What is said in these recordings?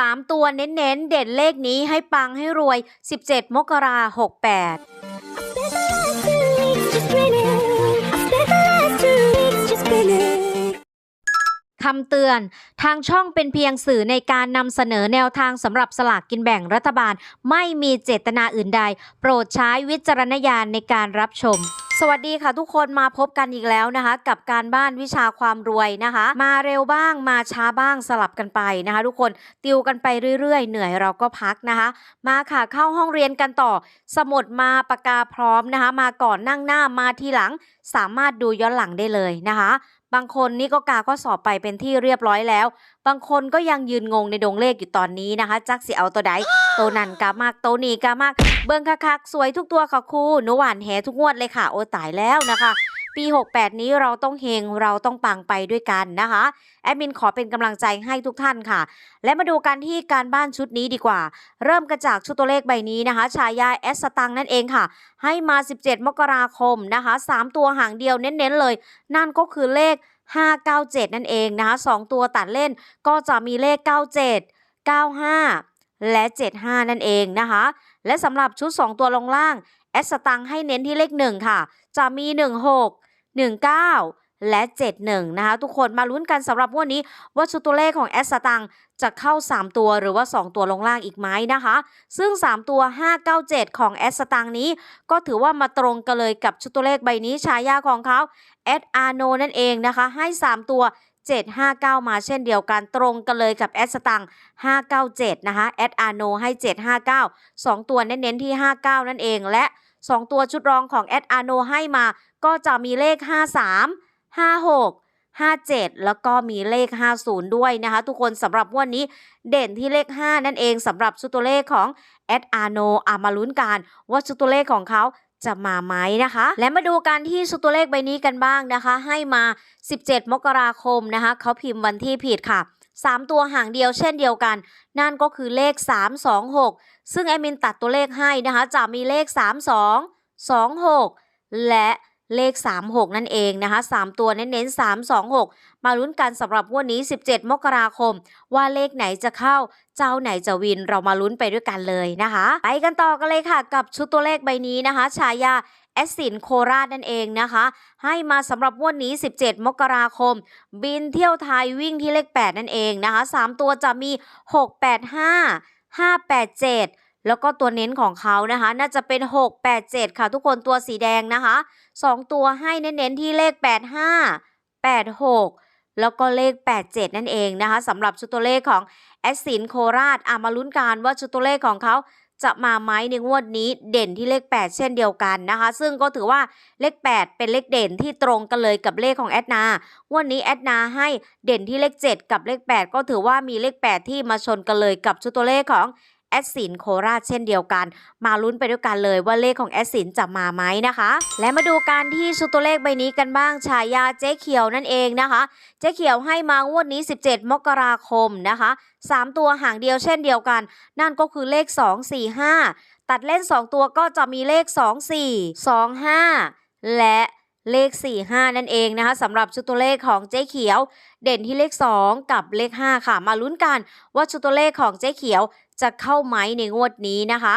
3 ตัวเน้นๆ เด่นเลขนี้ให้ปังให้รวย 17 มกราคม68คำเตือน ทางช่องเป็นเพียงสื่อในการนำเสนอแนวทางสำหรับสลากกินแบ่งรัฐบาล ไม่มีเจตนาอื่นใด โปรดใช้วิจารณญาณในการรับชม สวัสดีค่ะทุกคนมาพบกันอีกแล้วนะคะ กับการบ้านวิชาความรวยนะคะ มาเร็วบ้างมาช้าบ้างสลับกันไปนะคะ ทุกคนติวกันไปเรื่อยๆ เหนื่อยเราก็พักนะคะ มาค่ะเข้าห้องเรียนกันต่อ สมุดมาปากกาพร้อมนะคะ มาก่อนนั่งหน้ามาทีหลัง สามารถดูย้อนหลังได้เลยนะคะ บางคนนี่ก็กาข้อสอบไปเป็นที่เรียบร้อยแล้ว บางคนก็ยังยืนงงในดงเลขอยู่ตอนนี้นะคะจักสิเอาตัวใดโตวนันกามากตัวนีกามาก เบิ้งคักๆสวยทุกตัวค่ะครูหนูหวานแหทุกงวดเลยค่ะ โอ้ตายแล้วนะคะ ปี 68 นี้เราต้องเฮงเราต้องปังไปด้วยกันนะคะแอดมินขอเป็นกำลังใจให้ทุกท่านค่ะ และมาดูกันที่การบ้านชุดนี้ดีกว่า เริ่มกันจากชุดตัวเลขใบนี้นะคะชายาแอสตังนั่นเองค่ะ ให้มา 17 มกราคมนะคะ 3 ตัวหางเดียวเน้นๆเลย นั่นก็คือเลข 597 นั่นเองนะคะ2ตัวตัดเล่นก็จะมีเลข 97 95 และ 75 นั่นเองนะคะ และสำหรับชุด 2 ตัวลงล่าง แอสตังให้เน้นที่เลข 1 ค่ะ จะมี 16 19 และ 71 นะคะ ทุกคนมาลุ้นกันสำหรับวันนี้ ว่าชุดตัวเลขของแอสตังจะเข้า 3 ตัวหรือว่า 2 ตัวลงล่างอีกไหมนะคะ ซึ่ง 3 ตัว 597 ของแอสตังนี้ ก็ถือว่ามาตรงกันเลยกับชุดตัวเลขใบนี้ฉายาของเขาแอดอาโนนั่นเองนะคะ ให้ 3 ตัว759 มาเช่นเดียวกันตรงกันเลยกับแอดสตัง597 นะคะแอดอาโนให้ 759 2 ตัวเน้นๆที่ 59 นั่นเองและ 2 ตัวชุดรองของแอดอาโนให้มา ก็จะมีเลข 53 56 57 แล้วก็มีเลข 50 ด้วยนะคะ ทุกคนสำหรับวันนี้เด่นที่เลข 5 นั่นเองสำหรับชุดตัวเลขของแอดอาโนอามาลุ้นกันว่าชุดตัวเลขของเขาจะมาไหมนะคะ และมาดูกันที่ชุดตัวเลขใบนี้กันบ้างนะคะ ให้มา 17 มกราคมนะคะ เขาพิมพ์วันที่ผิดค่ะ 3 ตัวห่างเดียวเช่นเดียวกัน นั่นก็คือเลข 326 ซึ่งแอดมินตัดตัวเลขให้นะคะจะมีเลข 32 26 และเลข 36 นั่นเองนะคะ 3 ตัวเน้นๆ 326 มาลุ้นกันสำหรับวันนี้ 17 มกราคม ว่าเลขไหนจะเข้า เจ้าไหนจะวินเรามาลุ้นไปด้วยกันเลยนะคะ ไปกันต่อกันเลยค่ะ กับชุดตัวเลขใบนี้นะคะฉายาแอสซินโคราชนั่นเองนะคะ ให้มาสำหรับวันนี้ 17 มกราคม บินเที่ยวไทยวิ่งที่เลข 8 นั่นเองนะคะ 3 ตัวจะมี 685 587 แล้วก็ตัวเน้นของเขานะคะ น่าจะเป็น 687 ค่ะทุกคนตัวสีแดงนะคะ 2 ตัวให้เน้นๆที่เลข 85 86 แล้วก็เลข 87 นั่นเองนะคะสำหรับชุดตัวเลขของแอสซินโคราชอามาลุ้นกันว่าชุดตัวเลขของเขา จะมาไหมในงวดนี้เด่นที่เลข 8 เช่นเดียวกันนะคะ ซึ่งก็ถือว่าเลข 8 เป็นเลขเด่นที่ตรงกันเลยกับเลขของแอดนางวดนี้แอดนาให้เด่นที่เลข 7 กับเลข 8 ก็ถือว่ามีเลข 8 ที่มาชนกันเลยกับชุดตัวเลขของ แอดสินโคราชเช่นเดียวกัน มาลุ้นไปด้วยกันเลยว่าเลขของแอดสินจะมาไหมนะคะ และมาดูการที่ชุดตัวเลขใบนี้กันบ้างฉายาเจ๊เขียวนั่นเองนะคะ เจ๊เขียวให้มางวดนี้ 17 มกราคมนะคะ 3 ตัวห่างเดียวเช่นเดียวกัน นั่นก็คือเลข 2 4 5 ตัดเล่น 2 ตัวก็จะมีเลข 2 4 2 5 และ เลข 4 5 นั่นเองนะคะสำหรับชุดตัวเลขของเจ๊เขียว เด่นที่เลข 2 กับเลข 5 ค่ะ มาลุ้นกันว่าชุดตัวเลขของเจ๊เขียวจะเข้าไหมในงวดนี้นะคะ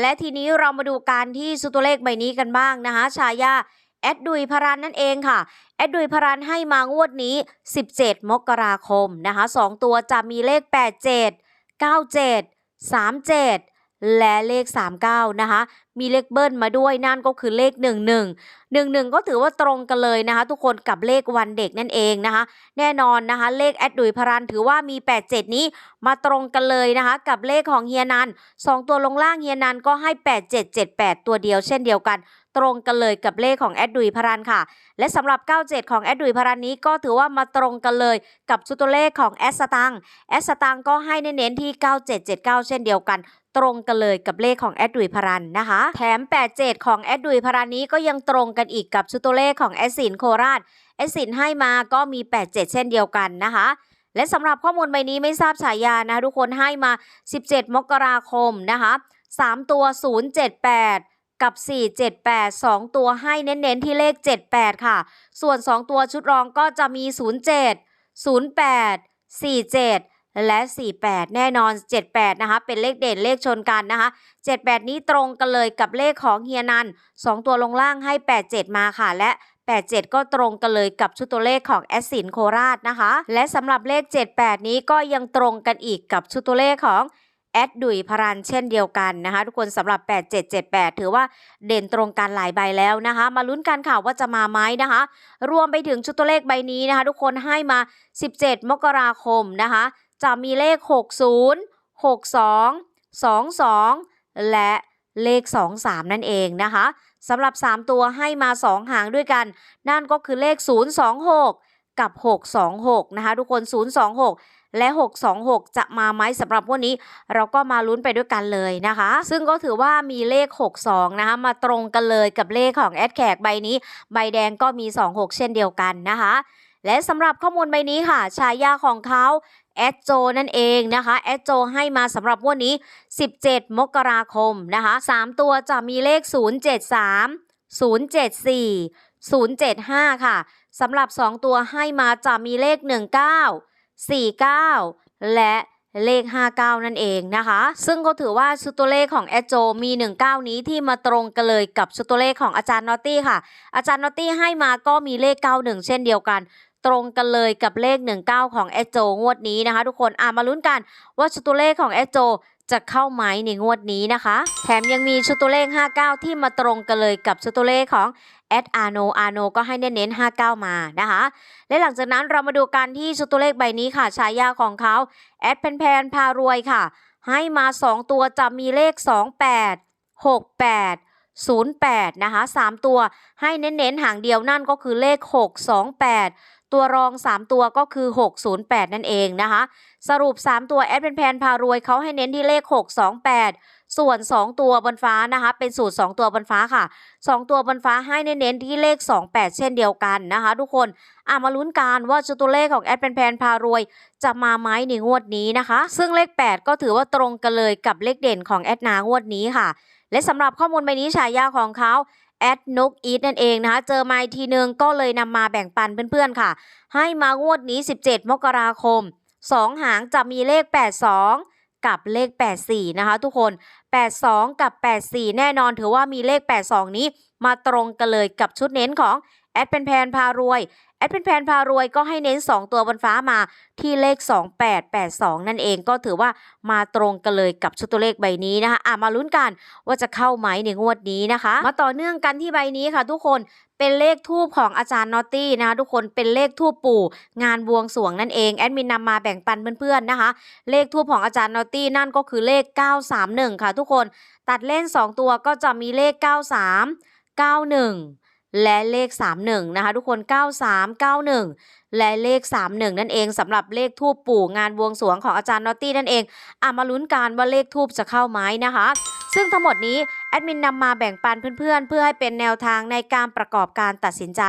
และทีนี้เรามาดูการที่ชุดตัวเลขใบนี้กันบ้างนะคะชายาแอดดุยพรันนั่นเองค่ะ แอดดุยพรันให้มางวดนี้ 17 มกราคมนะคะ 2 ตัวจะมีเลข 87 97 37 และเลข 39 นะคะ มีเลขเบิ้ลมาด้วยนั่นก็คือเลข 11 11 ก็ถือว่าตรงกันเลยนะคะ ทุกคนกับเลขวันเด็กนั่นเองนะคะ แน่นอนนะคะ เลขแอดดุยพรันถือว่ามี 87 นี้มาตรงกันเลยนะคะ กับเลขของเฮียนัน2 ตัวลงล่างเฮียนันก็ให้ 8778 ตัวเดียวเช่นเดียวกันตรงกันเลยกับเลขของแอดดุยพรันค่ะ และสำหรับ 97 ของแอดดุยพรันนี้ก็ถือว่ามาตรงกันเลยกับชุดตัวเลขของแอสตังแอสตังก็ให้เน้นที่ 9779 เช่นเดียวกัน ตรงกันเลยกับเลขของแอดดุยพรันนะคะ แถม 87 ของแอดดุยพรันนี้ก็ยังตรงกันอีกกับชุดตัวเลขของแอดสินโคราชแอดสินให้มาก็มี 87 เช่นเดียวกันนะคะและสำหรับข้อมูลใบนี้ไม่ทราบฉายานะทุกคนให้มา 17 มกราคมนะคะ3ตัว 078 กับ 478 2 ตัวให้เน้นๆที่เลข 78 ค่ะ ส่วน 2 ตัวชุดรองก็จะมี 07 08 47 และ 48 แน่นอน 78 นะคะ เป็นเลขเด่นเลขชนกันนะคะ 78 นี้ตรงกันเลยกับเลขของเฮียนัน 2 ตัวลงล่างให้ 87 มาค่ะ และ 87 ก็ตรงกันเลยกับชุดตัวเลขของแอสสินโคราชนะคะ และสำหรับเลข 78 นี้ก็ยังตรงกันอีกกับชุดตัวเลขของแอดดุยพรันเช่นเดียวกันนะคะ ทุกคนสำหรับ 8778 ถือว่าเด่นตรงกันหลายใบแล้วนะคะ มาลุ้นกันค่ะว่าจะมาไหมนะคะ รวมไปถึงชุดตัวเลขใบนี้นะคะ ทุกคนให้มา 17 มกราคมนะคะ จะมีเลข 60 62 22 และเลข 23 นั่นเองนะคะสำหรับ 3 ตัวให้มา 2 หางด้วยกัน นั่นก็คือเลข 026 กับ 626 นะคะทุกคน 026และ 626 จะมาไหมสำหรับวันนี้ เราก็มาลุ้นไปด้วยกันเลยนะคะ ซึ่งก็ถือว่ามีเลข 62 นะคะ มาตรงกันเลยกับเลขของแอดแขกใบนี้ ใบแดงก็มี 26 เช่นเดียวกันนะคะ และสำหรับข้อมูลใบนี้ค่ะฉายาของเขาแอดโจนั่นเองนะคะแอดโจให้มาสำหรับวันนี้ 17 มกราคมนะคะ3ตัวจะมีเลข 073 074 075 ค่ะสำหรับ 2 ตัวให้มาจะมีเลข 19 49 และเลข 59 นั่นเองนะคะ ซึ่งก็ถือว่าชุดตัวเลขของแอดโจมี 19 นี้ที่มาตรงกันเลยกับชุดตัวเลขของอาจารย์นอตตี้ค่ะ อาจารย์นอตตี้ให้มาก็มีเลข 91 เช่นเดียวกัน ตรงกันเลยกับเลข 19 ของแอดโจงวดนี้นะคะ ทุกคนอ่ามาลุ้นกันว่าชุดตัวเลขของแอดโจจะเข้าไหมในงวดนี้นะคะ แถมยังมีชุดตัวเลข 59 ที่มาตรงกันเลยกับชุดตัวเลขของแอดอาโนอาโนก็ให้เน้นๆ59 มานะคะ และหลังจากนั้นเรามาดูกันที่ชุดตัวเลขใบนี้ค่ะฉายาของเขาแอดแพนแพนพารวยค่ะ ให้มา 2 ตัวจะมีเลข 28 68 08 นะคะ 3 ตัวให้เน้นๆ หางเดียวนั่นก็คือเลข 628 ตัวรอง 3 ตัวก็คือ 608 นั่นเองนะคะ สรุป 3 ตัวแอดเป็นแพนพารวยเขาให้เน้นที่เลข 628 ส่วน 2 ตัวบนฟ้านะคะ เป็นสูตร 2 ตัวบนฟ้าค่ะ 2 ตัวบนฟ้าให้เน้นๆที่เลข 28 เช่นเดียวกันนะคะ ทุกคนอะมาลุ้นกันว่าชุดตัวเลขของแอดเป็นแพนพารวย จะมาไหมในงวดนี้นะคะ ซึ่งเลข 8 ก็ถือว่าตรงกันเลยกับเลขเด่นของแอดนางวดนี้ค่ะ และสำหรับข้อมูลใบนี้ฉายาของเขาแอดนกอีทนั่นเองนะคะ เจอมาทีนึงก็เลยนำมาแบ่งปันเพื่อนๆค่ะ ให้มางวดนี้ 17 มกราคม 2 หางจะมีเลข 82 กับเลข 84 นะคะทุกคน 82 กับ 84 แน่นอนถือว่ามีเลข 82 นี้มาตรงกันเลยกับชุดเน้นของ แอดเป็นแพนพารวย แอดเป็นแพนพารวยก็ให้เน้น 2 ตัวบนฟ้ามาที่เลข 2882 นั่นเองก็ถือว่ามาตรงกันเลยกับชุดตัวเลขใบนี้นะคะอะมาลุ้นกันว่าจะเข้าไหมในงวดนี้นะคะ มาต่อเนื่องกันที่ใบนี้ค่ะ ทุกคนเป็นเลขทูบของอาจารย์นอตตี้นะคะทุกคนเป็นเลขทูบปู่ งานบวงสวงนั่นเองแอดมินนำมาแบ่งปันเพื่อนๆนะคะ เลขทูบของอาจารย์นอตตี้นั่นก็คือเลข 931 ค่ะ ทุกคนตัดเล่น 2 ตัวก็จะมีเลข 93 91 และเลข 31 นะคะ ทุกคน 93 91 และเลข 31 นั่นเองสำหรับเลขทูบปู่งานบวงสรวงของอาจารย์นอตตี้นั่นเองอะมาลุ้นกันว่าเลขทูบจะเข้าไหมนะคะ ซึ่งทั้งหมดนี้แอดมินนำมาแบ่งปันเพื่อนๆ เพื่อให้เป็นแนวทางในการประกอบการตัดสินใจ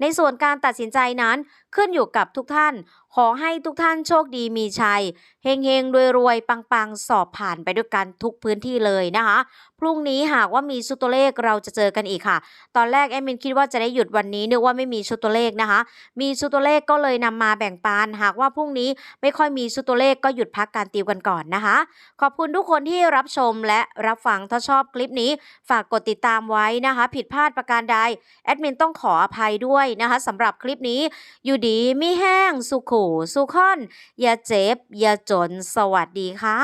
ในส่วนการตัดสินใจนั้นขึ้นอยู่กับทุกท่าน ขอให้ทุกท่านโชคดีมีชัยเฮงเฮงรวยรวยๆปังๆ สอบผ่านไปด้วยกันทุกพื้นที่เลยนะคะ พรุ่งนี้หากว่ามีชุดตัวเลขเราจะเจอกันอีกค่ะ ตอนแรกแอดมินคิดว่าจะได้หยุดวันนี้นึกว่าไม่มีชุดตัวเลขนะคะ มีชุดตัวเลขก็เลยนำมาแบ่งปันหากว่าพรุ่งนี้ไม่ค่อยมีชุดตัวเลขก็หยุดพักการติวกันก่อนนะคะ ขอบคุณทุกคนที่รับชมและรับฟัง ถ้าชอบคลิปนี้ฝากกดติดตามไว้นะคะ ผิดพลาดประการใดแอดมินต้องขออภัยด้วยนะคะสำหรับคลิปนี้อยู่ดีไม่แห้งสุขูสุขอน อย่าเจ็บ อย่าจนสวัสดีค่ะ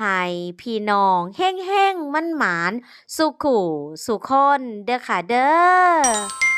ให้พี่น้องแห้งๆมันหมานสุขูสุขอนเด้อค่ะเด้อ